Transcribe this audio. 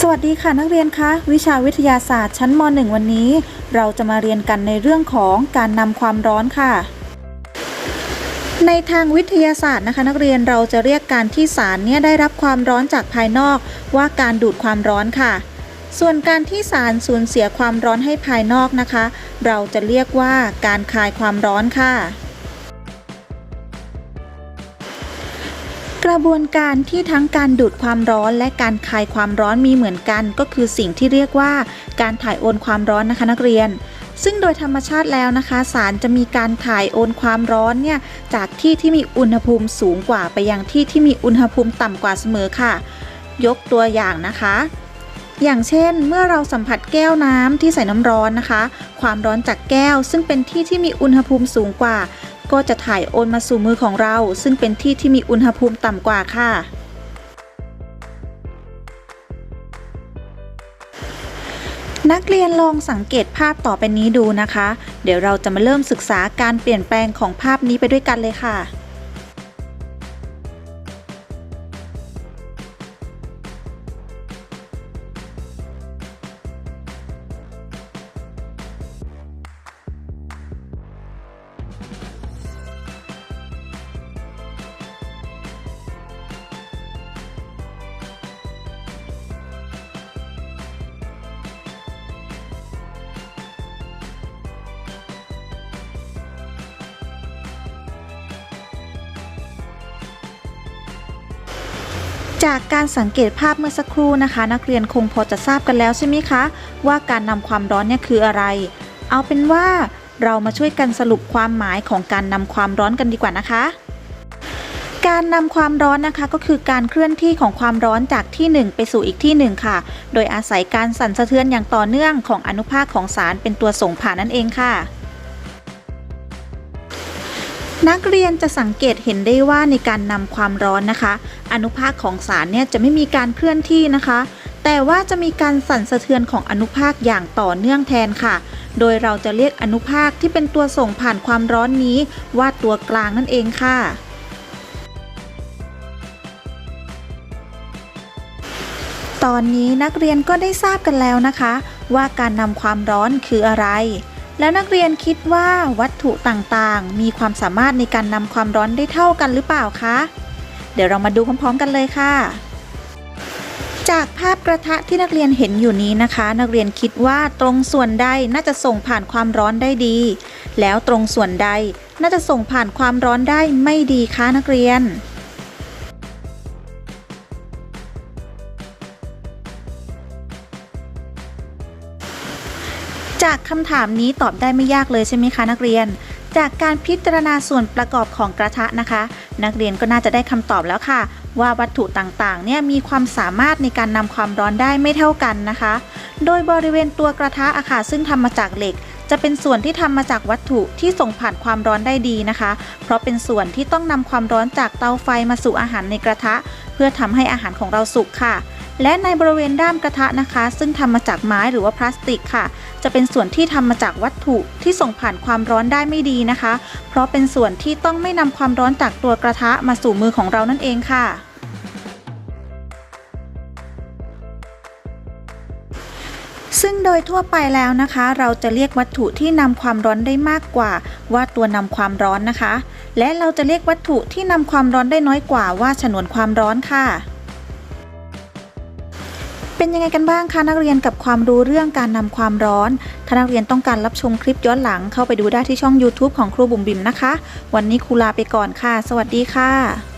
สวัสดีค่ะนักเรียนคะวิชาวิทยาศาสตร์ชั้นม .1 วันนี้ เราจะมาเรียนกันในเรื่องของการนำความร้อนค่ะ ในทางวิทยาศาสตร์นะคะ นักเรียนเราจะเรียกการที่สารเนี่ยได้รับความร้อนจากภายนอก ว่าการดูดความร้อนค่ะ ส่วนการที่สารสูญเสียความร้อนให้ภายนอกนะคะ เราจะเรียกว่าการคายความร้อนค่ะ กระบวนการที่ทั้งการดูดความร้อนและการคายความร้อนมีเหมือนกัน ก็คือสิ่งที่เรียกว่าการถ่ายโอนความร้อนนะคะนักเรียน ซึ่งโดยธรรมชาติแล้วนะคะ สารจะมีการถ่ายโอนความร้อนเนี่ยจากที่ที่มีอุณหภูมิสูงกว่าไปยังที่ที่มีอุณหภูมิต่ำกว่าเสมอค่ะ ยกตัวอย่างนะคะ อย่างเช่น เมื่อเราสัมผัสแก้วน้ำที่ใส่น้ำร้อนนะคะ ความร้อนจากแก้วซึ่งเป็นที่ที่มีอุณหภูมิสูงกว่า ก็จะถ่ายโอนมาสู่มือของเรา ซึ่งเป็นที่ที่มีอุณหภูมิต่ำกว่าค่ะ นักเรียนลองสังเกตภาพต่อไปนี้ดูนะคะ เดี๋ยวเราจะมาเริ่มศึกษาการเปลี่ยนแปลงของภาพนี้ไปด้วยกันเลยค่ะ จากการสังเกตภาพเมื่อสักครู่นะคะ นักเรียนคงพอจะทราบกันแล้วใช่ไหมคะ ว่าการนำความร้อนเนี่ยคืออะไร เอาเป็นว่าเรามาช่วยกันสรุปความหมายของการนำความร้อนกันดีกว่านะคะ การนำความร้อนนะคะก็คือการเคลื่อนที่ของความร้อนจากที่หนึ่งไปสู่อีกที่หนึ่งค่ะ โดยอาศัยการสั่นสะเทือนอย่างต่อเนื่องของอนุภาคของสารเป็นตัวส่งผ่านนั่นเองค่ะ นักเรียนจะสังเกตเห็นได้ว่าในการนำความร้อนนะคะ อนุภาคของสารเนี่ยจะไม่มีการเคลื่อนที่นะคะ แต่ว่าจะมีการสั่นสะเทือนของอนุภาคอย่างต่อเนื่องแทนค่ะ โดยเราจะเรียกอนุภาคที่เป็นตัวส่งผ่านความร้อนนี้ ว่าตัวกลางนั่นเองค่ะ ตอนนี้นักเรียนก็ได้ทราบกันแล้วนะคะ ว่าการนำความร้อนคืออะไร แล้วนักเรียนคิดว่าวัตถุต่างๆ มีความสามารถในการนำความร้อนได้เท่ากันหรือเปล่าคะ เดี๋ยวเรามาดูพร้อมๆกันเลยค่ะ จากภาพกระทะที่นักเรียนเห็นอยู่นี้นะคะ นักเรียนคิดว่าตรงส่วนใดน่าจะส่งผ่านความร้อนได้ดี แล้วตรงส่วนใดน่าจะส่งผ่านความร้อนได้ไม่ดีคะนักเรียน จากคำถามนี้ตอบได้ไม่ยากเลยใช่ไหมคะนักเรียน จากการพิจารณาส่วนประกอบของกระทะนะคะ นักเรียนก็น่าจะได้คำตอบแล้วค่ะ ว่าวัตถุต่างๆ เนี่ยมีความสามารถในการนำความร้อนได้ไม่เท่ากันนะคะ โดยบริเวณตัวกระทะอะค่ะซึ่งทำมาจากเหล็ก จะเป็นส่วนที่ทำมาจากวัตถุที่ส่งผ่านความร้อนได้ดีนะคะ เพราะเป็นส่วนที่ต้องนำความร้อนจากเตาไฟมาสู่อาหารในกระทะ เพื่อทำให้อาหารของเราสุกค่ะ และในบริเวณด้ามกระทะนะคะ ซึ่งทำมาจากไม้หรือว่าพลาสติกค่ะ จะเป็นส่วนที่ทำมาจากวัตถุที่ส่งผ่านความร้อนได้ไม่ดีนะคะ เพราะเป็นส่วนที่ต้องไม่นำความร้อนจากตัวกระทะมาสู่มือของเรานั่นเองค่ะซึ่งโดยทั่วไปแล้วนะคะ เราจะเรียกวัตถุที่นำความร้อนได้มากกว่า ว่าตัวนำความร้อนนะคะ และเราจะเรียกวัตถุที่นำความร้อนได้น้อยกว่าว่าฉนวนความร้อนค่ะ เป็นยังไงกันบ้างคะนักเรียนกับความรู้เรื่องการนำความร้อน ถ้านักเรียนต้องการรับชมคลิปย้อนหลังเข้าไปดูได้ที่ช่อง YouTube ของครูบุ๋มบิ๋มนะคะ วันนี้ครูลาไปก่อนค่ะ สวัสดีค่ะ